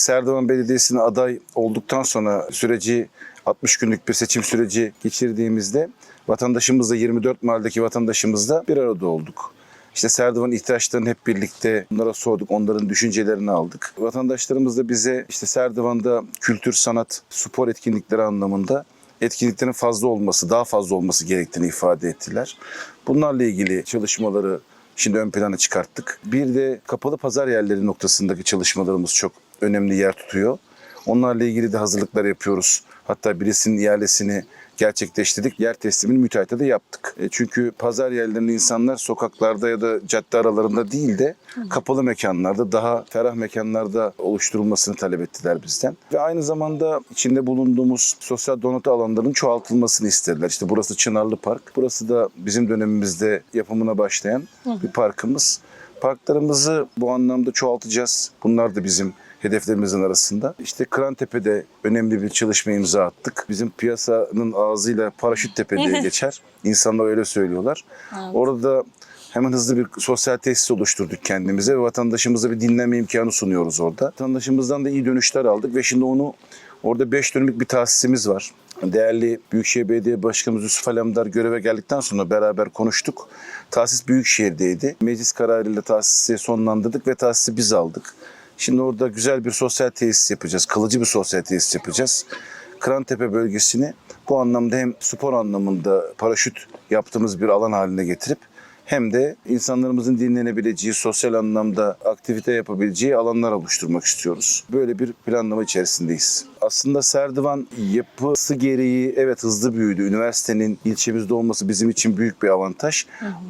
Serdivan Belediyesi'ne aday olduktan sonra süreci 60 günlük bir seçim süreci geçirdiğimizde vatandaşımızla 24 mahalledeki vatandaşımızla bir arada olduk. İşte Serdivan ihtiyaçlarını hep birlikte onlara sorduk, onların düşüncelerini aldık. Vatandaşlarımız da bize işte Serdivan'da kültür, sanat, spor etkinlikleri anlamında etkinliklerin fazla olması, daha fazla olması gerektiğini ifade ettiler. Bunlarla ilgili çalışmaları şimdi ön plana çıkarttık. Bir de kapalı pazar yerleri noktasındaki çalışmalarımız çok önemli yer tutuyor. Onlarla ilgili de hazırlıklar yapıyoruz. Hatta birisinin ihalesini gerçekleştirdik. Yer teslimini müteahhite de yaptık. E, çünkü pazar yerlerinde insanlar sokaklarda ya da cadde aralarında değil de kapalı mekanlarda, daha ferah mekanlarda oluşturulmasını talep ettiler bizden. Ve aynı zamanda içinde bulunduğumuz sosyal donatı alanlarının çoğaltılmasını istediler. İşte burası Çınarlı Park. Burası da bizim dönemimizde yapımına başlayan bir parkımız. Parklarımızı bu anlamda çoğaltacağız. Bunlar da bizim hedeflerimizin arasında. İşte Kırantepe'de önemli bir çalışma imza attık. Bizim piyasanın ağzıyla Paraşüt Tepe diye geçer. İnsanlar öyle söylüyorlar. Orada hemen hızlı bir sosyal tesis oluşturduk kendimize ve vatandaşımıza bir dinlenme imkanı sunuyoruz orada. Vatandaşımızdan da iyi dönüşler aldık ve şimdi onu orada 5 dönümlük bir tesisimiz var. Değerli Büyükşehir Belediye Başkanımız Yusuf Alemdar göreve geldikten sonra beraber konuştuk. Tasis Büyükşehir'deydi. Meclis kararıyla tasisi sonlandırdık ve tasisi biz aldık. Şimdi orada güzel bir sosyal tesis yapacağız. Kalıcı bir sosyal tesis yapacağız. Kırantepe bölgesini bu anlamda hem spor anlamında paraşüt yaptığımız bir alan haline getirip hem de insanlarımızın dinlenebileceği, sosyal anlamda aktivite yapabileceği alanlar oluşturmak istiyoruz. Böyle bir planlama içerisindeyiz. Aslında Serdivan yapısı gereği evet hızlı büyüdü. Üniversitenin ilçemizde olması bizim için büyük bir avantaj.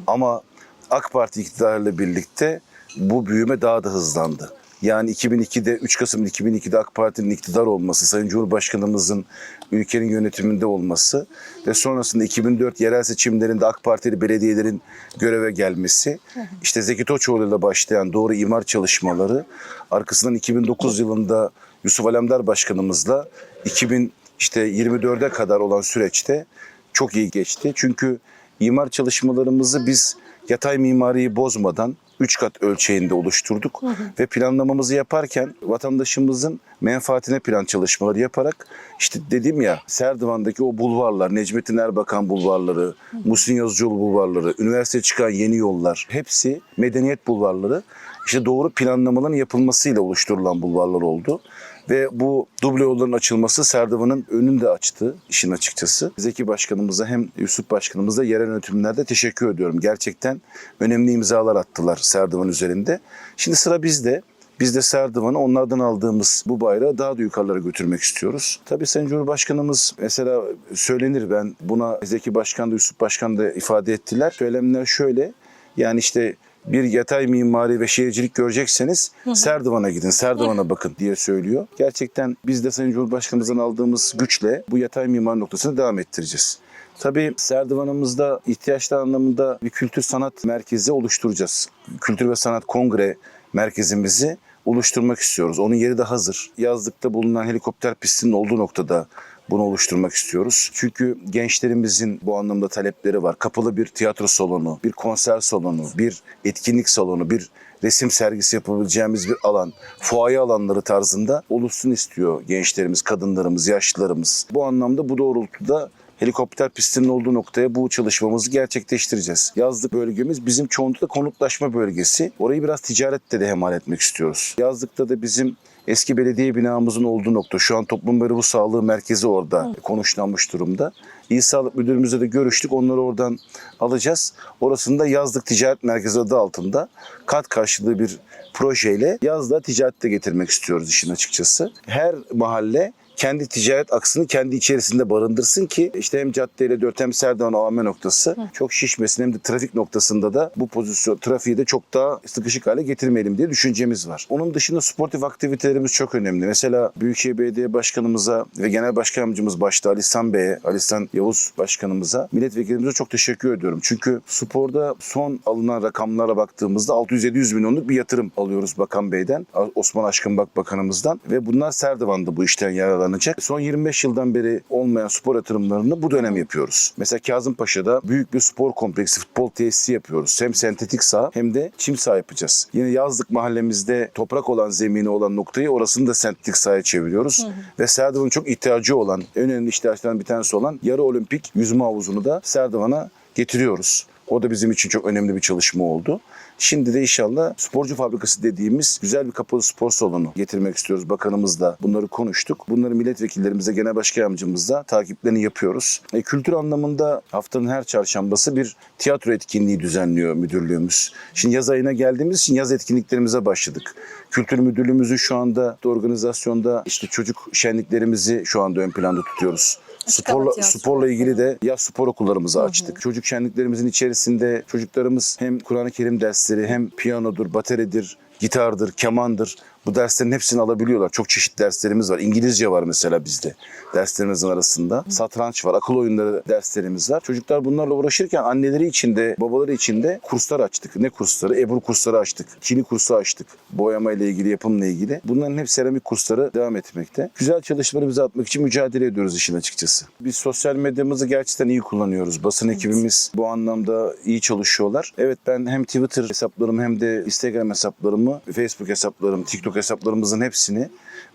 Ama AK Parti iktidarıyla birlikte bu büyüme daha da hızlandı. Yani 2002'de 3 Kasım 2002'de AK Parti'nin iktidar olması, Sayın Cumhurbaşkanımızın ülkenin yönetiminde olması ve sonrasında 2004 yerel seçimlerinde AK Partili belediyelerin göreve gelmesi, işte Zeki Toçoğlu ile başlayan doğru imar çalışmaları, arkasından 2009 yılında Yusuf Alemdar Başkanımızla 2000 işte 24'e kadar olan süreçte çok iyi geçti. Çünkü imar çalışmalarımızı biz yatay mimariyi bozmadan 3 kat ölçeğinde oluşturduk ve planlamamızı yaparken vatandaşımızın menfaatine plan çalışmaları yaparak işte dedim ya Serdivan'daki o bulvarlar, Necmettin Erbakan bulvarları, Muhsin Yazıcıoğlu bulvarları, üniversite çıkan yeni yollar hepsi medeniyet bulvarları işte doğru planlamaların yapılmasıyla oluşturulan bulvarlar oldu. Ve bu duble yolların açılması Serdivan'ın önünü de açtı işin açıkçası. Zeki Başkanımıza hem Yusuf Başkanımıza yerel yönetimlerde teşekkür ediyorum. Gerçekten önemli imzalar attılar Serdivan üzerinde. Şimdi sıra bizde. Biz de Serdivan'ı onlardan aldığımız bu bayrağı daha da yukarılara götürmek istiyoruz. Tabii Sayın Cumhurbaşkanımız mesela söylenir ben buna Zeki Başkan da Yusuf Başkan da ifade ettiler. Söylemler şöyle yani işte bir yatay mimari ve şehircilik görecekseniz Serdivan'a gidin, Serdivan'a bakın diye söylüyor. Gerçekten biz de Sayın Cumhurbaşkanımızdan aldığımız güçle bu yatay mimar noktasını devam ettireceğiz. Tabii Serdivan'ımızda ihtiyaçlar anlamında bir kültür sanat merkezi oluşturacağız. Kültür ve sanat kongre merkezimizi oluşturmak istiyoruz. Onun yeri de hazır. Yazlıkta bulunan helikopter pistinin olduğu noktada bunu oluşturmak istiyoruz. Çünkü gençlerimizin bu anlamda talepleri var. Kapalı bir tiyatro salonu, bir konser salonu, bir etkinlik salonu, bir resim sergisi yapabileceğimiz bir alan, fuaye alanları tarzında oluşsun istiyor gençlerimiz, kadınlarımız, yaşlılarımız. Bu anlamda bu doğrultuda helikopter pistinin olduğu noktaya bu çalışmamızı gerçekleştireceğiz. Yazlık bölgemiz bizim çoğunlukla konutlaşma bölgesi. Orayı biraz ticarette de hemal etmek istiyoruz. Yazlıkta da bizim eski belediye binamızın olduğu nokta. Şu an toplum ve ruh sağlığı merkezi orada konuşlanmış durumda. İl Sağlık Müdürümüzle de görüştük. Onları oradan alacağız. Orasında yazlık ticaret merkezi adı altında kat karşılığı bir projeyle yazlığa ticarette getirmek istiyoruz işin açıkçası. Her mahalle kendi ticaret aksını kendi içerisinde barındırsın ki işte hem caddeyle dört hem Serdivan AVM noktası çok şişmesin hem de trafik noktasında da bu pozisyon trafiği de çok daha sıkışık hale getirmeyelim diye düşüncemiz var. Onun dışında sportif aktivitelerimiz çok önemli. Mesela Büyükşehir Belediye Başkanımıza ve Genel Başkanımız başta Ali İhsan Bey'e, Ali İhsan Yavuz Başkanımıza, milletvekilimize çok teşekkür ediyorum. Çünkü sporda son alınan rakamlara baktığımızda 600-700 milyonluk bir yatırım alıyoruz Bakan Bey'den, Osman Aşkın Bak Bakanımızdan ve bunlar Serdivan'da bu işten yer faydalanacak. Son 25 yıldan beri olmayan spor yatırımlarını bu dönem yapıyoruz. Mesela Kazımpaşa'da büyük bir spor kompleksi, futbol tesisi yapıyoruz. Hem sentetik saha hem de çim saha yapacağız. Yine yazlık mahallemizde toprak olan zemini olan noktayı orasını da sentetik sahaya çeviriyoruz. Ve Serdivan'ın çok ihtiyacı olan, en önemli ihtiyaçlarından bir tanesi olan yarı olimpik yüzme havuzunu da Serdivan'a getiriyoruz. O da bizim için çok önemli bir çalışma oldu. Şimdi de inşallah sporcu fabrikası dediğimiz güzel bir kapalı spor salonu getirmek istiyoruz. Bakanımızla bunları konuştuk. Bunları milletvekillerimize, genel başkan yardımcımızla takiplerini yapıyoruz. E, kültür anlamında haftanın her çarşambası bir tiyatro etkinliği düzenliyor müdürlüğümüz. Şimdi yaz ayına geldiğimiz için yaz etkinliklerimize başladık. Kültür müdürlüğümüzün şu anda da organizasyonda işte çocuk şenliklerimizi şu anda ön planda tutuyoruz. Sporla, sporla ilgili de yaz spor okullarımızı açtık. Çocuk şenliklerimizin içerisinde çocuklarımız hem Kur'an-ı Kerim dersleri hem piyanodur, bateridir, gitardır, kemandır. Bu derslerin hepsini alabiliyorlar. Çok çeşitli derslerimiz var. İngilizce var mesela bizde derslerimizin arasında. Satranç var, akıl oyunları derslerimiz var. Çocuklar bunlarla uğraşırken anneleri için de babaları için de kurslar açtık. Ne kursları? Ebru kursları açtık. Çini kursu açtık. Boyama ile ilgili, yapımla ilgili. Bunların hep seramik kursları devam etmekte. Güzel çalışmaları bize atmak için mücadele ediyoruz işin açıkçası. Biz sosyal medyamızı gerçekten iyi kullanıyoruz. Basın ekibimiz bu anlamda iyi çalışıyorlar. Evet ben hem Twitter hesaplarımı hem de Instagram hesaplarımı, Facebook hesaplarım, TikTok hesaplarımızın hepsini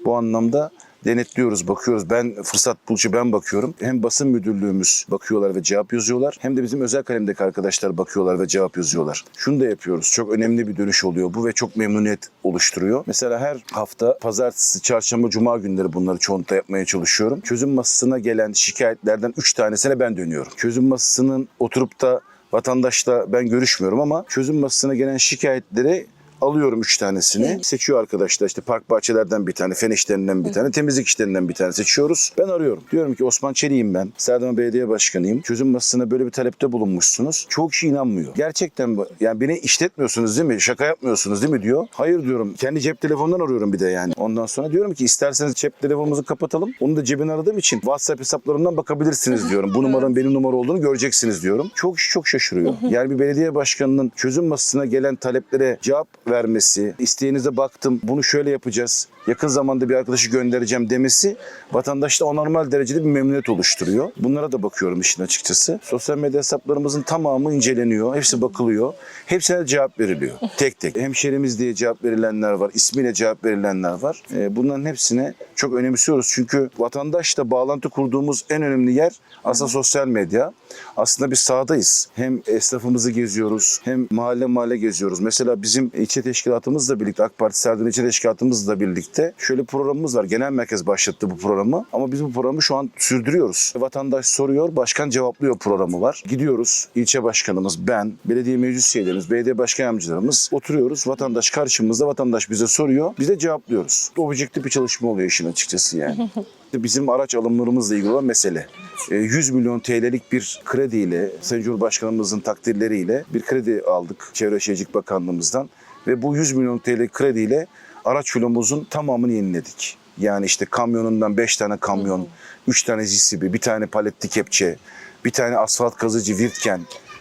bu anlamda denetliyoruz, bakıyoruz. Ben fırsat buluşu ben bakıyorum. Hem basın müdürlüğümüz bakıyorlar ve cevap yazıyorlar. Hem de bizim özel kalemdeki arkadaşlar bakıyorlar ve cevap yazıyorlar. Şunu da yapıyoruz. Çok önemli bir dönüş oluyor bu ve çok memnuniyet oluşturuyor. Mesela her hafta pazartesi, çarşamba, cuma günleri bunları çoğunlukla yapmaya çalışıyorum. Çözüm masasına gelen şikayetlerden 3 tanesine ben dönüyorum. Çözüm masasının oturup da vatandaşla ben görüşmüyorum ama çözüm masasına gelen şikayetleri alıyorum üç tanesini. Seçiyor arkadaşlar işte park bahçelerden bir tane, fen işlerinden bir tane, temizlik işlerinden bir tane seçiyoruz. Ben arıyorum. Diyorum ki Osman Çelik'im ben. Serdan Belediye Başkanıyım. Çözüm masasına böyle bir talepte bulunmuşsunuz. Çok kişi inanmıyor. Gerçekten bu. Yani beni işletmiyorsunuz değil mi? Şaka yapmıyorsunuz değil mi diyor. Hayır diyorum. Kendi cep telefonundan arıyorum bir de yani. Ondan sonra diyorum ki isterseniz cep telefonumuzu kapatalım. Onu da cebine aradığım için WhatsApp hesaplarımdan bakabilirsiniz diyorum. Bu numaranın benim numara olduğunu göreceksiniz diyorum. Çok kişi çok şaşırıyor. Yani bir belediye başkanının çözüm masasına gelen taleplere cevap vermesi, isteğinize baktım, bunu şöyle yapacağız, yakın zamanda bir arkadaşı göndereceğim demesi vatandaşta anormal derecede bir memnuniyet oluşturuyor. Bunlara da bakıyorum işin açıkçası. Sosyal medya hesaplarımızın tamamı inceleniyor, hepsi bakılıyor. Hepsine cevap veriliyor. Tek tek. Hemşerimiz diye cevap verilenler var, ismiyle cevap verilenler var. Ee, bunların hepsine çok önemsiyoruz. Çünkü vatandaşla bağlantı kurduğumuz en önemli yer aslında sosyal medya. Aslında biz sahadayız. Hem esnafımızı geziyoruz, hem mahalle mahalle geziyoruz. Mesela bizim ilçe teşkilatımızla birlikte, AK Parti Serdan ilçe teşkilatımızla birlikte şöyle programımız var. Genel merkez başlattı bu programı ama biz bu programı şu an sürdürüyoruz. Vatandaş soruyor, başkan cevaplıyor programı var. Gidiyoruz, ilçe başkanımız, ben, belediye meclis üyelerimiz, belediye başkan yardımcılarımız oturuyoruz. Vatandaş karşımızda, vatandaş bize soruyor, biz de cevaplıyoruz. Objektif bir çalışma oluyor işin açıkçası yani. Bizim araç alımlarımızla ilgili olan mesele. E, 100 milyon TL'lik bir krediyle, Sayın Cumhurbaşkanımızın takdirleriyle bir kredi aldık Çevre Şehircilik Bakanlığımızdan. Ve bu 100 milyon TL krediyle araç filomuzun tamamını yeniledik. Yani işte kamyonundan 5 tane kamyon, 3 tane zisibi, bir tane paletli kepçe, bir tane asfalt kazıcı Virtken,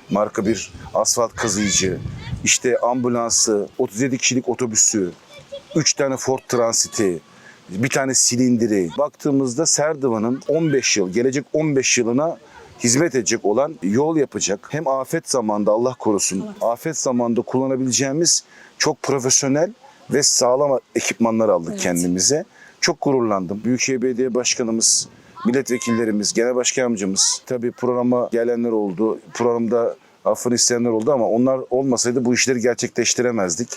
marka bir asfalt kazıyıcı, işte ambulansı, 37 kişilik otobüsü, 3 tane Ford Transit'i, bir tane silindiri. Baktığımızda Serdivan'ın 15 yıl, gelecek 15 yılına hizmet edecek olan yol yapacak. Hem afet zamanında Allah korusun, afet zamanında kullanabileceğimiz çok profesyonel ve sağlam ekipmanlar aldık Evet. kendimize. Çok gururlandım. Büyükşehir Belediye Başkanımız, milletvekillerimiz, genel başkan yardımcımız tabii programa gelenler oldu. Programda affını isteyenler oldu ama onlar olmasaydı bu işleri gerçekleştiremezdik.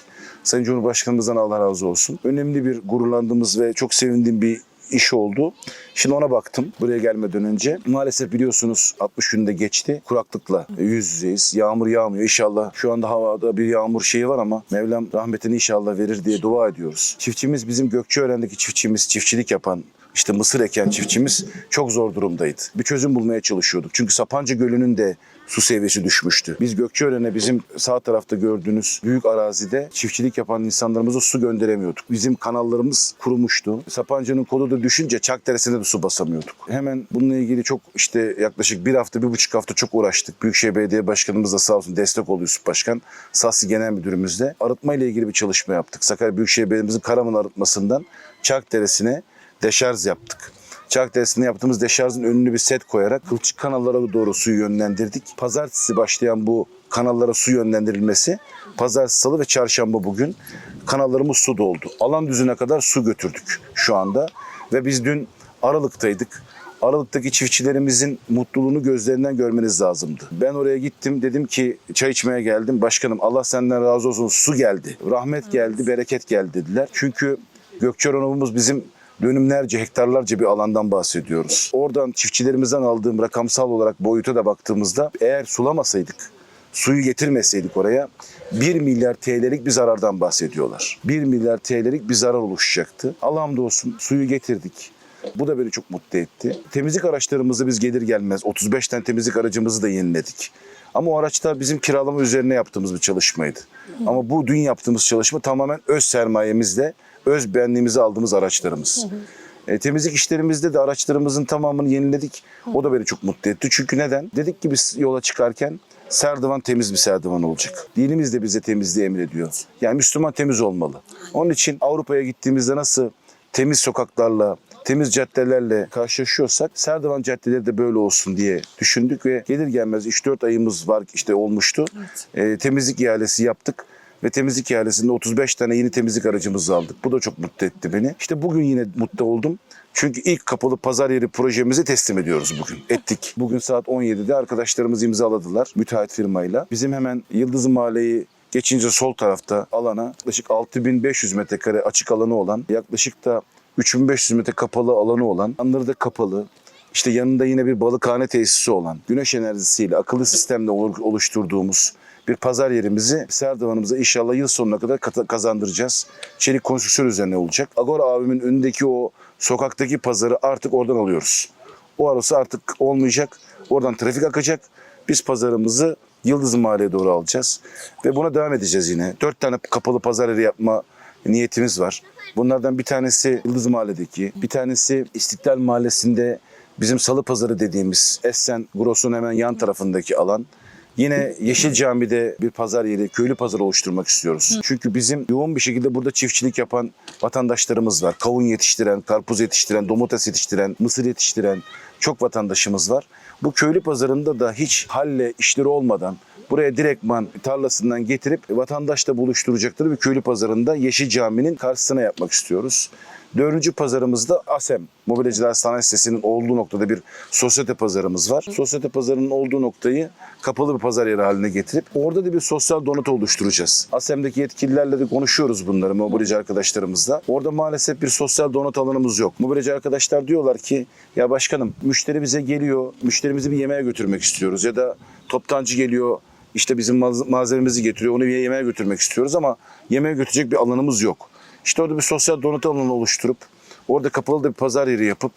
Sayın Cumhurbaşkanımızdan Allah razı olsun. Önemli bir gururlandığımız ve çok sevindiğim bir iş oldu. Şimdi ona baktım buraya gelmeden önce. Maalesef biliyorsunuz 60 günde geçti. Kuraklıkla yüz yüzeyiz. Yağmur yağmıyor. İnşallah şu anda havada bir yağmur şeyi var ama Mevlam rahmetini inşallah verir diye dua ediyoruz. Çiftçimiz bizim Gökçeören'deki çiftçimiz, çiftçilik yapan işte mısır eken çiftçimiz çok zor durumdaydı. Bir çözüm bulmaya çalışıyorduk. Çünkü Sapanca Gölü'nün de su seviyesi düşmüştü. Biz Gökçeören'e bizim sağ tarafta gördüğünüz büyük arazide çiftçilik yapan insanlarımıza su gönderemiyorduk. Bizim kanallarımız kurumuştu. Sapanca'nın kolu da düşünce Çakdere'sine de su basamıyorduk. Hemen bununla ilgili çok işte yaklaşık bir hafta, bir buçuk hafta çok uğraştık. Büyükşehir Belediye Başkanımız da sağ olsun destek oldu Yusuf Başkan. Sassi Genel Müdürümüzle. Arıtma ile ilgili bir çalışma yaptık. Sakarya Büyükşehir Belediye'mizin Karaman arıtmasından Çakdere'sine deşarj yaptık. Çark Deresi'nde yaptığımız deşarjın önünü bir set koyarak kılçık kanallara doğru suyu yönlendirdik. Pazartesi başlayan bu kanallara su yönlendirilmesi pazartesi, salı ve çarşamba bugün kanallarımız su doldu. Alan düzüne kadar su götürdük şu anda ve biz dün Aralık'taydık. Aralık'taki çiftçilerimizin mutluluğunu gözlerinden görmeniz lazımdı. Ben oraya gittim dedim ki çay içmeye geldim. Başkanım Allah senden razı olsun su geldi. Rahmet geldi, bereket geldi dediler. Çünkü Gökçeorov'umuz bizim dönümlerce, hektarlarca bir alandan bahsediyoruz. Oradan çiftçilerimizden aldığım rakamsal olarak boyuta da baktığımızda eğer sulamasaydık, suyu getirmeseydik oraya 1 milyar TL'lik bir zarardan bahsediyorlar. 1 milyar TL'lik bir zarar oluşacaktı. Allah hamdolsun suyu getirdik. Bu da beni çok mutlu etti. Temizlik araçlarımızı biz gelir gelmez 35 tane temizlik aracımızı da yeniledik. Ama o araçlar bizim kiralama üzerine yaptığımız bir çalışmaydı. Ama bu dün yaptığımız çalışma tamamen öz sermayemizle, öz benliğimizi aldığımız araçlarımız. E, temizlik işlerimizde de araçlarımızın tamamını yeniledik. O da beni çok mutlu etti. Çünkü neden? Dedik ki biz yola çıkarken serdivan temiz bir serdivan olacak. Dinimiz de bize temizliği emrediyor. Yani Müslüman temiz olmalı. Onun için Avrupa'ya gittiğimizde nasıl temiz sokaklarla, temiz caddelerle karşılaşıyorsak Serdivan caddeleri de böyle olsun diye düşündük ve gelir gelmez 3-4 ayımız var işte olmuştu. E, temizlik ihalesi yaptık ve temizlik ihalesinde 35 tane yeni temizlik aracımızı aldık. Bu da çok mutlu etti beni. İşte bugün yine mutlu oldum. Çünkü ilk kapalı pazar yeri projemizi teslim ediyoruz bugün. Ettik. Bugün saat 17'de arkadaşlarımız imzaladılar müteahhit firmayla. Bizim hemen Yıldız Mahalleyi geçince sol tarafta alana yaklaşık 6500 metrekare açık alanı olan yaklaşık da 3500 metre kapalı alanı olan yanları da kapalı işte yanında yine bir balıkhane tesisi olan güneş enerjisiyle akıllı sistemle olu- oluşturduğumuz bir pazar yerimizi Serdivan'ımıza inşallah yıl sonuna kadar kazandıracağız. Çelik konstrüksiyon üzerine olacak. Agora abimin önündeki o sokaktaki pazarı artık oradan alıyoruz. O arası artık olmayacak. Oradan trafik akacak. Biz pazarımızı Yıldız Mahalle'ye doğru alacağız. Ve buna devam edeceğiz yine. Dört tane kapalı pazar yeri yapma niyetimiz var. Bunlardan bir tanesi Yıldız Mahalle'deki, bir tanesi İstiklal Mahallesi'nde bizim Salı Pazarı dediğimiz Essen Gross'un hemen yan tarafındaki alan. Yine Yeşil Cami'de bir pazar yeri, köylü pazarı oluşturmak istiyoruz. Çünkü bizim yoğun bir şekilde burada çiftçilik yapan vatandaşlarımız var. Kavun yetiştiren, karpuz yetiştiren, domates yetiştiren, mısır yetiştiren çok vatandaşımız var. Bu köylü pazarında da hiç halle işleri olmadan buraya direktman tarlasından getirip vatandaşla buluşturacakları bir köylü pazarında Yeşil Cami'nin karşısına yapmak istiyoruz. Dördüncü pazarımızda ASEM, Mobilyacılar Sanayi Sitesi'nin olduğu noktada bir sosyete pazarımız var. Sosyete pazarının olduğu noktayı kapalı bir pazar yeri haline getirip orada da bir sosyal donat oluşturacağız. ASEM'deki yetkililerle de konuşuyoruz bunları mobilyacı arkadaşlarımızla. Orada maalesef bir sosyal donat alanımız yok. Mobilyacı arkadaşlar diyorlar ki ya başkanım müşteri bize geliyor, müşterimizi bir yemeğe götürmek istiyoruz ya da toptancı geliyor işte bizim malzememizi getiriyor onu bir yemeğe götürmek istiyoruz ama yemeğe götürecek bir alanımız yok. İşte orada bir sosyal donat alanı oluşturup orada kapalı da bir pazar yeri yapıp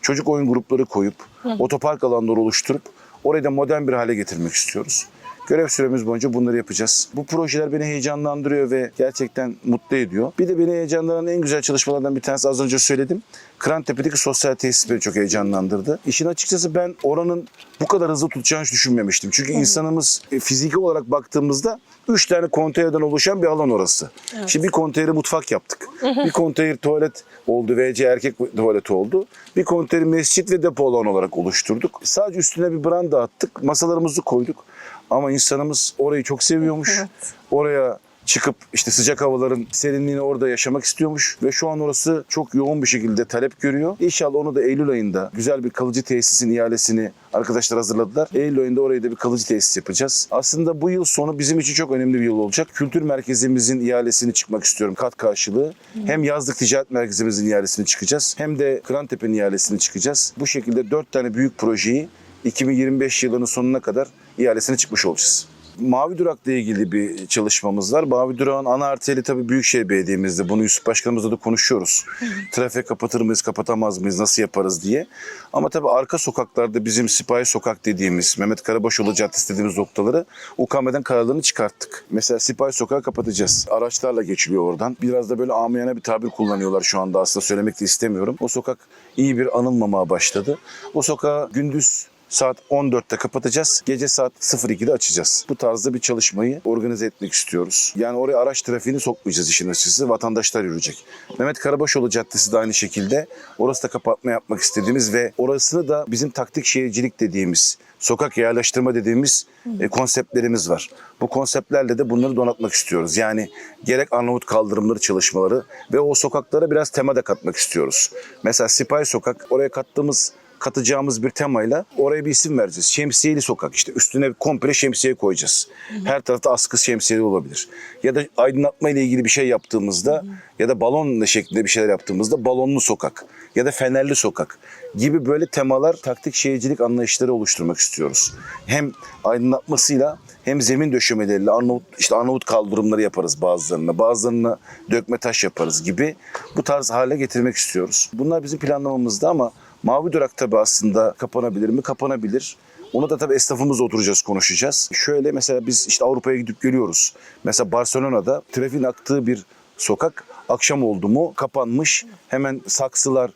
çocuk oyun grupları koyup otopark alanları oluşturup orayı da modern bir hale getirmek istiyoruz. Görev süremiz boyunca bunları yapacağız. Bu projeler beni heyecanlandırıyor ve gerçekten mutlu ediyor. Bir de beni heyecanlandıran en güzel çalışmalardan bir tanesi az önce söyledim. Kırantepe'deki sosyal tesis beni çok heyecanlandırdı. İşin açıkçası ben oranın bu kadar hızlı tutacağını hiç düşünmemiştim. Çünkü insanımız e, fiziki olarak baktığımızda 3 tane konteynerden oluşan bir alan orası. Şimdi bir konteyneri mutfak yaptık. bir konteyner tuvalet oldu. VC erkek tuvaleti oldu. Bir konteyner mescit ve depo alanı olarak oluşturduk. Sadece üstüne bir branda attık. Masalarımızı koyduk. Ama insanımız orayı çok seviyormuş. Oraya çıkıp işte sıcak havaların serinliğini orada yaşamak istiyormuş ve şu an orası çok yoğun bir şekilde talep görüyor. İnşallah onu da Eylül ayında güzel bir kalıcı tesisin ihalesini arkadaşlar hazırladılar. Eylül ayında orayı da bir kalıcı tesis yapacağız. Aslında bu yıl sonu bizim için çok önemli bir yıl olacak. Kültür merkezimizin ihalesini çıkmak istiyorum kat karşılığı. Hem yazlık ticaret merkezimizin ihalesini çıkacağız hem de Kırantepe'nin ihalesini çıkacağız. Bu şekilde dört tane büyük projeyi 2025 yılının sonuna kadar ihalesine çıkmış olacağız. Mavi Durak'la ilgili bir çalışmamız var. Mavi Durak'ın ana arteri tabii Büyükşehir Belediye'mizde. Bunu Yusuf Başkanımızla da konuşuyoruz. Trafik kapatır mıyız, kapatamaz mıyız, nasıl yaparız diye. Ama tabii arka sokaklarda bizim Sipahi Sokak dediğimiz, Mehmet Karabaşoğlu Caddesi dediğimiz noktaları UKM'den kararlarını çıkarttık. Mesela Sipahi Sokağı kapatacağız. Araçlarla geçiliyor oradan. Biraz da böyle amiyane bir tabir kullanıyorlar şu anda aslında söylemek de istemiyorum. O sokak iyi bir anılmamaya başladı. O sokağa gündüz Saat 14'te kapatacağız. Gece saat 02'de açacağız. Bu tarzda bir çalışmayı organize etmek istiyoruz. Yani oraya araç trafiğini sokmayacağız işin açıkçası. Vatandaşlar yürüyecek. Mehmet Karabaşoğlu Caddesi de aynı şekilde. Orası da kapatma yapmak istediğimiz ve orasını da bizim taktik şehircilik dediğimiz, sokak yerleştirme dediğimiz e, konseptlerimiz var. Bu konseptlerle de bunları donatmak istiyoruz. Yani gerek Arnavut kaldırımları çalışmaları ve o sokaklara biraz tema da katmak istiyoruz. Mesela Sipahi Sokak oraya kattığımız katacağımız bir temayla oraya bir isim vereceğiz. Şemsiyeli sokak işte üstüne komple şemsiye koyacağız. Her tarafta askı şemsiyeli olabilir. Ya da aydınlatma ile ilgili bir şey yaptığımızda ya da balon şeklinde bir şeyler yaptığımızda balonlu sokak ya da fenerli sokak gibi böyle temalar taktik şehircilik anlayışları oluşturmak istiyoruz. Hem aydınlatmasıyla hem zemin döşemeleriyle Arnavut işte Arnavut kaldırımları yaparız bazılarına. Bazılarına dökme taş yaparız gibi bu tarz hale getirmek istiyoruz. Bunlar bizim planlamamızda ama Mavi Durak tabii aslında kapanabilir mi? Kapanabilir. Onu da tabii esnafımızla oturacağız, konuşacağız. Şöyle mesela biz işte Avrupa'ya gidip geliyoruz. Mesela Barcelona'da trafiğin aktığı bir sokak akşam oldu mu kapanmış. Hemen saksılar,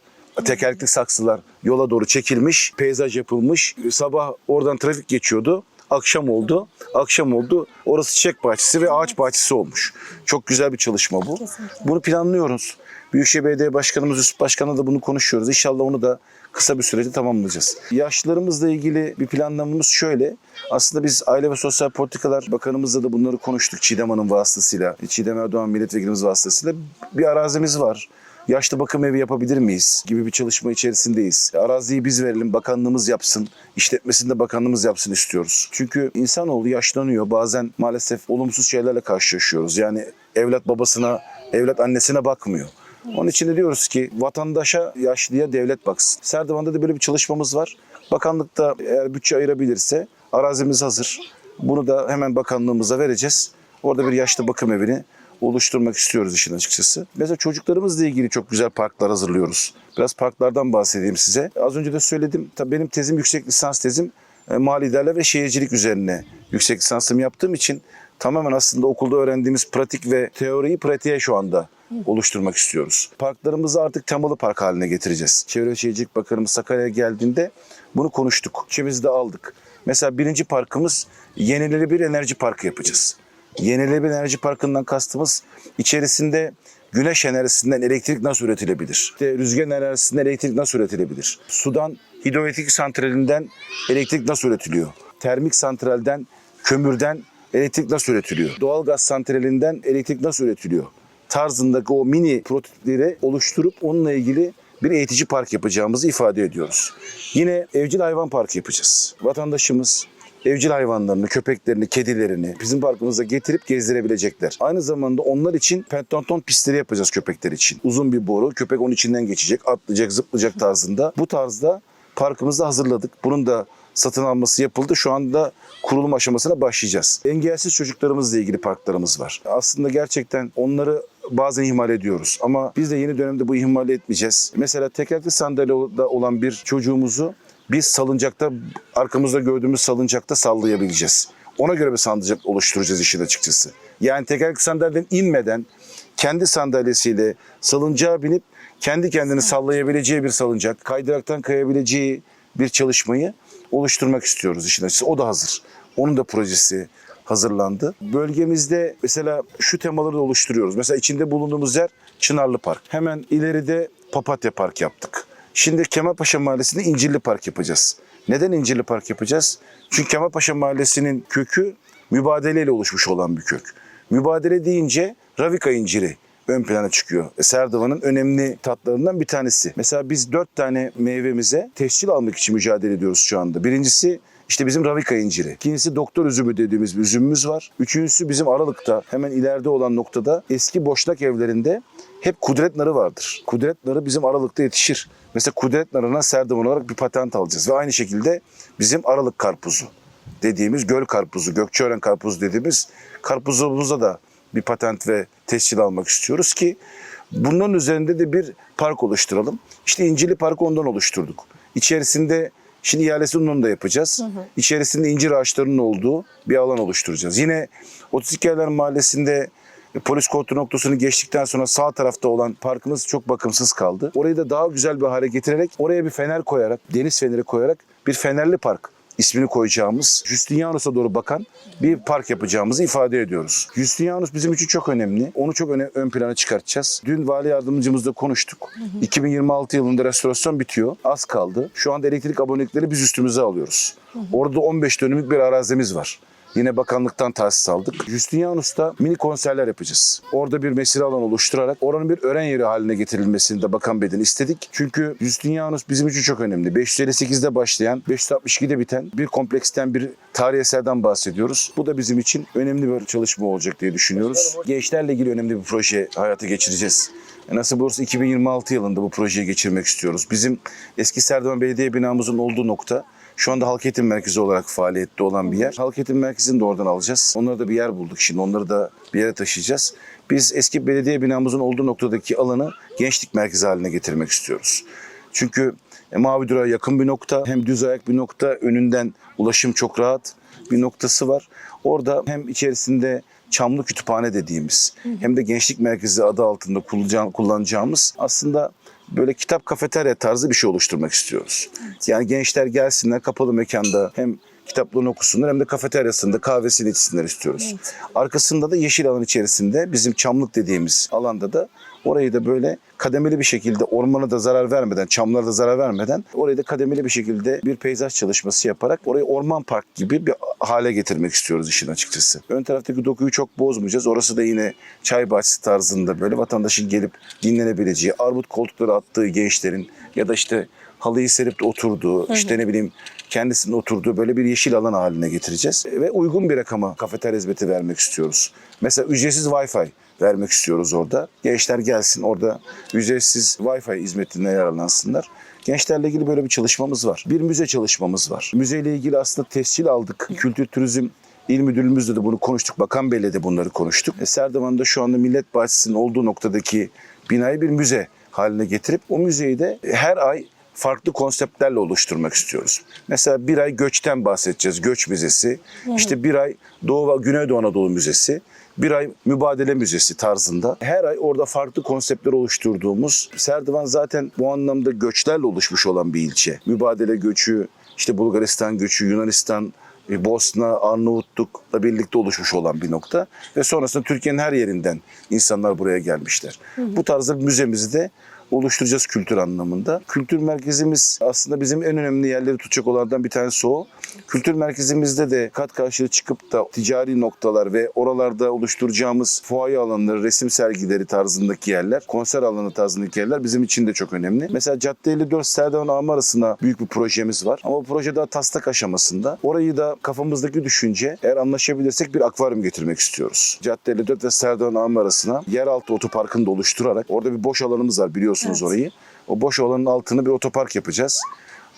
tekerlekli saksılar yola doğru çekilmiş, peyzaj yapılmış. Sabah oradan trafik geçiyordu. Akşam oldu. Akşam oldu. Orası çiçek bahçesi ve ağaç bahçesi olmuş. Çok güzel bir çalışma bu. Bunu planlıyoruz. Büyükşehir Belediye Başkanımız Yusuf Başkan'la da bunu konuşuyoruz. İnşallah onu da kısa bir sürede tamamlayacağız. Yaşlılarımızla ilgili bir planlamamız şöyle. Aslında biz Aile ve Sosyal Politikalar Bakanımızla da bunları konuştuk Çiğdem Hanım vasıtasıyla. Çiğdem Erdoğan milletvekilimiz vasıtasıyla. Bir arazimiz var. Yaşlı bakım evi yapabilir miyiz gibi bir çalışma içerisindeyiz. Araziyi biz verelim, bakanlığımız yapsın, işletmesini de bakanlığımız yapsın istiyoruz. Çünkü insanoğlu yaşlanıyor. Bazen maalesef olumsuz şeylerle karşılaşıyoruz. Yani evlat babasına, evlat annesine bakmıyor. Onun için de diyoruz ki vatandaşa, yaşlıya devlet baksın. Serdivan'da da böyle bir çalışmamız var. Bakanlıkta eğer bütçe ayırabilirse arazimiz hazır. Bunu da hemen bakanlığımıza vereceğiz. Orada bir yaşlı bakım evini oluşturmak istiyoruz işin açıkçası. Mesela çocuklarımızla ilgili çok güzel parklar hazırlıyoruz. Biraz parklardan bahsedeyim size. Az önce de söyledim. Tabii benim tezim yüksek lisans tezim e, mali idare ve şehircilik üzerine yüksek lisansımı yaptığım için tamamen aslında okulda öğrendiğimiz pratik ve teoriyi pratiğe şu anda oluşturmak istiyoruz. Parklarımızı artık temalı park haline getireceğiz. Çevre Şehircilik Bakanımız Sakarya'ya geldiğinde bunu konuştuk. İçimizde de aldık. Mesela birinci parkımız yenileri bir enerji parkı yapacağız. Yenilenebilir enerji parkından kastımız içerisinde güneş enerjisinden elektrik nasıl üretilebilir? İşte rüzgar enerjisinden elektrik nasıl üretilebilir? Sudan hidroelektrik santralinden elektrik nasıl üretiliyor? Termik santralden, kömürden elektrik nasıl üretiliyor? Doğalgaz santralinden elektrik nasıl üretiliyor? Tarzındaki o mini prototipleri oluşturup onunla ilgili bir eğitici park yapacağımızı ifade ediyoruz. Yine evcil hayvan parkı yapacağız. Vatandaşımız evcil hayvanlarını, köpeklerini, kedilerini bizim parkımıza getirip gezdirebilecekler. Aynı zamanda onlar için pentonton pistleri yapacağız köpekler için. Uzun bir boru, köpek onun içinden geçecek, atlayacak, zıplayacak tarzında. Bu tarzda parkımızda hazırladık. Bunun da satın alması yapıldı. Şu anda kurulum aşamasına başlayacağız. Engelsiz çocuklarımızla ilgili parklarımız var. Aslında gerçekten onları bazen ihmal ediyoruz. Ama biz de yeni dönemde bu ihmal etmeyeceğiz. Mesela tekerlekli sandalyede olan bir çocuğumuzu biz salıncakta arkamızda gördüğümüz salıncakta sallayabileceğiz. Ona göre bir salıncak oluşturacağız işin açıkçası. Yani tekerlekli sandalyeden inmeden kendi sandalyesiyle salıncağa binip kendi kendini sallayabileceği bir salıncak, kaydıraktan kayabileceği bir çalışmayı oluşturmak istiyoruz işin açıkçası. O da hazır. Onun da projesi hazırlandı. Bölgemizde mesela şu temaları da oluşturuyoruz. Mesela içinde bulunduğumuz yer Çınarlı Park. Hemen ileride Papatya Park yaptık. Şimdi Kemalpaşa Mahallesi'nde İncirli Park yapacağız. Neden İncirli Park yapacağız? Çünkü Kemalpaşa Mahallesi'nin kökü mübadeleyle oluşmuş olan bir kök. Mübadele deyince Ravika inciri ön plana çıkıyor. E, Serdivan'ın önemli tatlarından bir tanesi. Mesela biz dört tane meyvemize tescil almak için mücadele ediyoruz şu anda. Birincisi işte bizim Ravika inciri. İkincisi doktor üzümü dediğimiz bir üzümümüz var. Üçüncüsü bizim Aralık'ta hemen ileride olan noktada eski boşnak evlerinde hep kudret narı vardır. Kudret narı bizim Aralık'ta yetişir. Mesela kudret narına serdivan olarak bir patent alacağız. Ve aynı şekilde bizim Aralık karpuzu dediğimiz göl karpuzu, Gökçeören karpuzu dediğimiz karpuzumuza da bir patent ve tescil almak istiyoruz ki bunların üzerinde de bir park oluşturalım. İşte İncili Parkı ondan oluşturduk. İçerisinde şimdi ihalesini onu da yapacağız. İçerisinde incir ağaçlarının olduğu bir alan oluşturacağız. Yine 32 Mahallesi'nde E, Polis kontrol noktasını geçtikten sonra sağ tarafta olan parkımız çok bakımsız kaldı. Orayı da daha güzel bir hale getirerek oraya bir fener koyarak, deniz feneri koyarak bir fenerli park ismini koyacağımız, Justinianus'a doğru bakan bir park yapacağımızı ifade ediyoruz. Justinianus bizim için çok önemli. Onu çok öne, ön plana çıkartacağız. Dün vali yardımcımızla konuştuk. 2026 yılında restorasyon bitiyor. Az kaldı. Şu anda elektrik abonelikleri biz üstümüze alıyoruz. Orada 15 dönümlük bir arazimiz var. Yine bakanlıktan tahsis aldık. Justinianus'ta mini konserler yapacağız. Orada bir mesire alanı oluşturarak oranın bir öğren yeri haline getirilmesini de Bakan Bey'den istedik. Çünkü Justinianus bizim için çok önemli. 558'de başlayan, 562'de biten bir kompleksten bir tarihi eserden bahsediyoruz. Bu da bizim için önemli bir çalışma olacak diye düşünüyoruz. Gençlerle ilgili önemli bir proje hayata geçireceğiz. Nasıl olursa 2026 yılında bu projeyi geçirmek istiyoruz. Bizim eski Serdivan Belediye binamızın olduğu nokta şu anda halk eğitim merkezi olarak faaliyette olan bir yer. Halk eğitim merkezini de oradan alacağız. Onlara da bir yer bulduk şimdi. Onları da bir yere taşıyacağız. Biz eski belediye binamızın olduğu noktadaki alanı gençlik merkezi haline getirmek istiyoruz. Çünkü e, Mavi Durağa yakın bir nokta, hem düz ayak bir nokta, önünden ulaşım çok rahat bir noktası var. Orada hem içerisinde Çamlı Kütüphane dediğimiz hem de gençlik merkezi adı altında kullanacağım- kullanacağımız aslında böyle kitap kafeterya tarzı bir şey oluşturmak istiyoruz. Yani gençler gelsinler kapalı mekanda hem kitaplarını okusunlar hem de kafeteryasında kahvesini içsinler istiyoruz. Arkasında da yeşil alan içerisinde bizim çamlık dediğimiz alanda da orayı da böyle kademeli bir şekilde ormana da zarar vermeden, çamlara da zarar vermeden orayı da kademeli bir şekilde bir peyzaj çalışması yaparak orayı orman park gibi bir hale getirmek istiyoruz işin açıkçası. Ön taraftaki dokuyu çok bozmayacağız. Orası da yine çay bahçesi tarzında böyle vatandaşın gelip dinlenebileceği, armut koltukları attığı gençlerin ya da işte halıyı serip de oturduğu, işte ne bileyim kendisinin oturduğu böyle bir yeşil alan haline getireceğiz. Ve uygun bir rakama kafeterya hizmeti vermek istiyoruz. Mesela ücretsiz Wi-Fi vermek istiyoruz orada. Gençler gelsin orada ücretsiz Wi-Fi hizmetinden yararlansınlar. Gençlerle ilgili böyle bir çalışmamız var. Bir müze çalışmamız var. Müzeyle ilgili aslında tescil aldık. Kültür Turizm İl Müdürlüğümüzle de bunu konuştuk. Bakan Bey'le de bunları konuştuk. E, Serdivan'da şu anda Millet Bahçesi'nin olduğu noktadaki binayı bir müze haline getirip o müzeyi de her ay farklı konseptlerle oluşturmak istiyoruz. Mesela bir ay göçten bahsedeceğiz. Göç Müzesi. İşte bir ay Doğu ve Güneydoğu Anadolu Müzesi. Bir ay Mübadele Müzesi tarzında. Her ay orada farklı konseptler oluşturduğumuz. Serdivan zaten bu anlamda göçlerle oluşmuş olan bir ilçe. Mübadele göçü, işte Bulgaristan göçü, Yunanistan, e, Bosna, Arnavutluk'la birlikte oluşmuş olan bir nokta. Ve sonrasında Türkiye'nin her yerinden insanlar buraya gelmişler. Bu tarzda bir müzemizi de oluşturacağız kültür anlamında. Kültür merkezimiz aslında bizim en önemli yerleri tutacak olanlardan bir tanesi o. Kültür merkezimizde de kat karşıya çıkıp da ticari noktalar ve oralarda oluşturacağımız fuaye alanları, resim sergileri tarzındaki yerler, konser alanı tarzındaki yerler bizim için de çok önemli. Mesela Cadde 54 Serdivan Ağam arasında büyük bir projemiz var. Ama bu proje daha taslak aşamasında. Orayı da kafamızdaki düşünce eğer anlaşabilirsek bir akvaryum getirmek istiyoruz. Cadde 54 ve Serdivan Ağam arasına yeraltı otoparkını da oluşturarak orada bir boş alanımız var biliyorsunuz orayı. O boş alanın altını bir otopark yapacağız.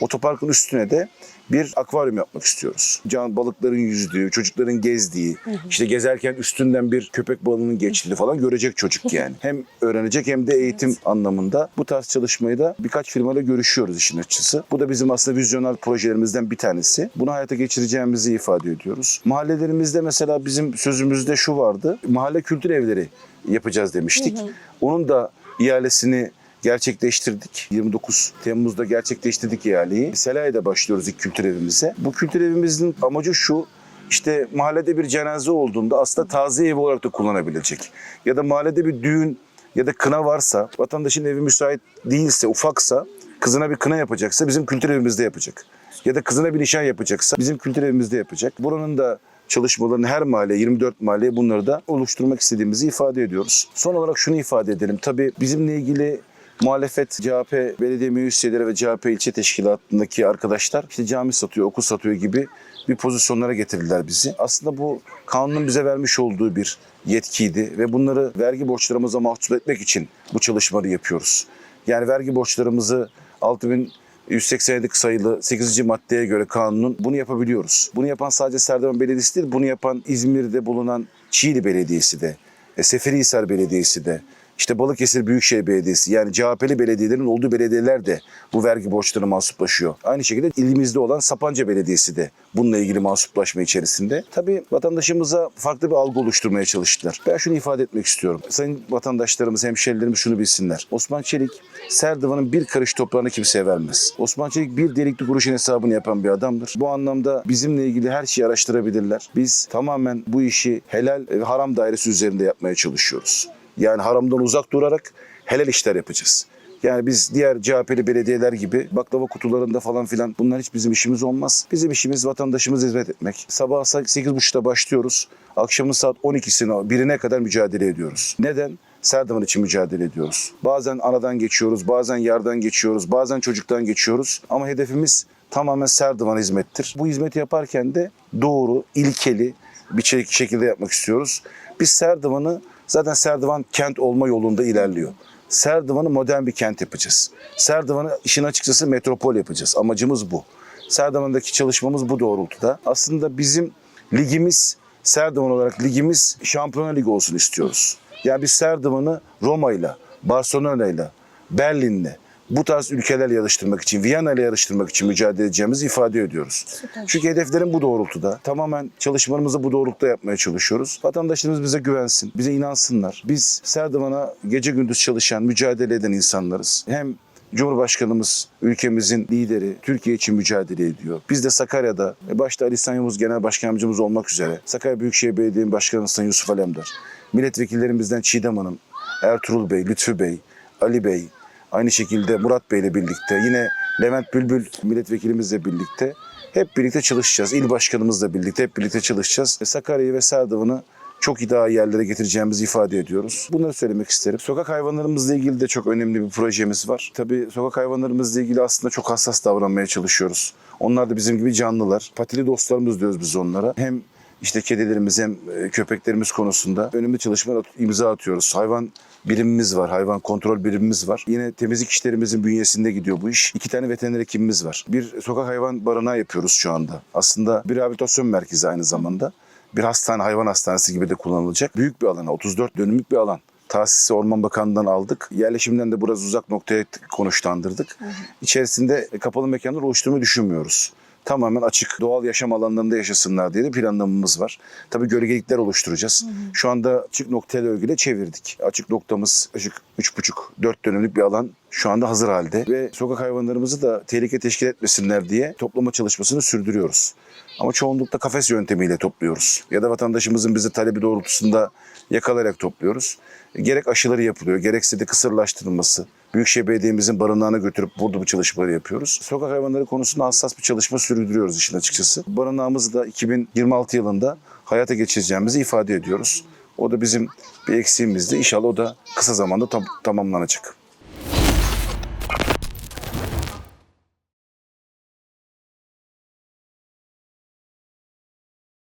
Otoparkın üstüne de bir akvaryum yapmak istiyoruz. Can balıkların yüzdüğü, çocukların gezdiği, işte gezerken üstünden bir köpek balığının geçtiğini falan görecek çocuk yani. Hem öğrenecek hem de eğitim anlamında. Bu tarz çalışmayı da birkaç firmayla görüşüyoruz işin açısı. Bu da bizim aslında vizyonel projelerimizden bir tanesi. Bunu hayata geçireceğimizi ifade ediyoruz. Mahallelerimizde mesela bizim sözümüzde şu vardı. Mahalle kültür evleri yapacağız demiştik. Onun da ihalesini gerçekleştirdik. 29 Temmuz'da gerçekleştirdik ihaleyi. Selayi'de başlıyoruz ilk kültür evimize. Bu kültür evimizin amacı şu. İşte mahallede bir cenaze olduğunda aslında taziye evi olarak da kullanabilecek. Ya da mahallede bir düğün ya da kına varsa, vatandaşın evi müsait değilse, ufaksa, kızına bir kına yapacaksa bizim kültür evimizde yapacak. Ya da kızına bir nişan yapacaksa bizim kültür evimizde yapacak. Buranın da çalışmalarını her mahalle, 24 mahalle bunları da oluşturmak istediğimizi ifade ediyoruz. Son olarak şunu ifade edelim. Tabii bizimle ilgili muhalefet, CHP belediye meclis ve CHP ilçe teşkilatındaki arkadaşlar işte cami satıyor, okul satıyor gibi bir pozisyonlara getirdiler bizi. Aslında bu kanunun bize vermiş olduğu bir yetkiydi ve bunları vergi borçlarımıza mahsup etmek için bu çalışmaları yapıyoruz. Yani vergi borçlarımızı 6187 sayılı 8. maddeye göre kanunun bunu yapabiliyoruz. Bunu yapan sadece Serdivan Belediyesi değil, bunu yapan İzmir'de bulunan Çiğli Belediyesi de, e, Seferihisar Belediyesi de, İşte Balıkesir Büyükşehir Belediyesi yani CHP'li belediyelerin olduğu belediyeler de bu vergi borçlarına mansuplaşıyor. Aynı şekilde ilimizde olan Sapanca Belediyesi de bununla ilgili mansuplaşma içerisinde. Tabii vatandaşımıza farklı bir algı oluşturmaya çalıştılar. Ben şunu ifade etmek istiyorum. Sayın vatandaşlarımız, hemşerilerimiz şunu bilsinler. Osman Çelik, Serdivan'ın bir karış toprağını kimseye vermez. Osman Çelik bir delikli kuruşun hesabını yapan bir adamdır. Bu anlamda bizimle ilgili her şeyi araştırabilirler. Biz tamamen bu işi helal ve haram dairesi üzerinde yapmaya çalışıyoruz. Yani haramdan uzak durarak helal işler yapacağız. Yani biz diğer CHP'li belediyeler gibi baklava kutularında falan filan bunlar hiç bizim işimiz olmaz. Bizim işimiz vatandaşımıza hizmet etmek. Sabah 8.30'da başlıyoruz. Akşamın saat 12'sine birine kadar mücadele ediyoruz. Neden? Serdivan için mücadele ediyoruz. Bazen anadan geçiyoruz, bazen yardan geçiyoruz, bazen çocuktan geçiyoruz. Ama hedefimiz tamamen Serdivan hizmettir. Bu hizmeti yaparken de doğru, ilkeli bir şekilde yapmak istiyoruz. Biz Serdivan'ı zaten Serdivan kent olma yolunda ilerliyor. Serdivan'ı modern bir kent yapacağız. Serdivan'ı işin açıkçası metropol yapacağız. Amacımız bu. Serdivan'daki çalışmamız bu doğrultuda. Aslında bizim ligimiz, Serdivan olarak ligimiz Şampiyonlar Ligi olsun istiyoruz. Yani biz Serdivan'ı Roma'yla, Barcelona'yla, Berlin'le, bu tarz ülkelerle yarıştırmak için, Viyana ile yarıştırmak için mücadele edeceğimizi ifade ediyoruz. Çünkü hedeflerim bu doğrultuda. Tamamen çalışmalarımızı bu doğrultuda yapmaya çalışıyoruz. Vatandaşlarımız bize güvensin, bize inansınlar. Biz Serdivan'a gece gündüz çalışan, mücadele eden insanlarız. Hem Cumhurbaşkanımız ülkemizin lideri Türkiye için mücadele ediyor. Biz de Sakarya'da e, başta Ali İhsan Yavuz Genel Başkan Yardımcımız olmak üzere Sakarya Büyükşehir Belediye Başkanı Sayın Yusuf Alemdar, milletvekillerimizden Çiğdem Hanım, Ertuğrul Bey, Lütfü Bey, Ali Bey, aynı şekilde Murat Bey ile birlikte yine Levent Bülbül milletvekilimizle birlikte hep birlikte çalışacağız. İl başkanımızla birlikte hep birlikte çalışacağız. E, Sakarya'yı ve Serdivan'ı çok daha yerlere getireceğimizi ifade ediyoruz. Bunları söylemek isterim. Sokak hayvanlarımızla ilgili de çok önemli bir projemiz var. Tabii sokak hayvanlarımızla ilgili aslında çok hassas davranmaya çalışıyoruz. Onlar da bizim gibi canlılar. Patili dostlarımız diyoruz biz onlara. Hem işte kedilerimiz hem e, köpeklerimiz konusunda önemli çalışmalar imza atıyoruz. Hayvan birimimiz var, hayvan kontrol birimimiz var. Yine temizlik işlerimizin bünyesinde gidiyor bu iş. İki tane veteriner hekimimiz var. Bir sokak hayvan barınağı yapıyoruz şu anda. Aslında bir rehabilitasyon merkezi aynı zamanda. Bir hastane, hayvan hastanesi gibi de kullanılacak. Büyük bir alana, 34 dönümlük bir alan. Tahsisi Orman Bakanlığı'ndan aldık. Yerleşimden de biraz uzak noktaya konuşlandırdık. İçerisinde kapalı mekanlar oluşturmayı düşünmüyoruz. Tamamen açık doğal yaşam alanlarında yaşasınlar diye de planlamamız var. Tabii gölgelikler oluşturacağız. Şu anda açık noktayla örgüyle çevirdik. Açık noktamız açık 3,5-4 dönümlük bir alan şu anda hazır halde. Ve sokak hayvanlarımızı da tehlike teşkil etmesinler diye toplama çalışmasını sürdürüyoruz. Ama çoğunlukla kafes yöntemiyle topluyoruz. Ya da vatandaşımızın bize talebi doğrultusunda yakalayarak topluyoruz. Gerek aşıları yapılıyor, gerekse de kısırlaştırılması. Büyükşehir Belediye'mizin barınağına götürüp burada bu çalışmaları yapıyoruz. Sokak hayvanları konusunda hassas bir çalışma sürdürüyoruz işin açıkçası. Barınağımızı da 2026 yılında hayata geçireceğimizi ifade ediyoruz. O da bizim bir eksiğimizdi. İnşallah o da kısa zamanda tam- tamamlanacak.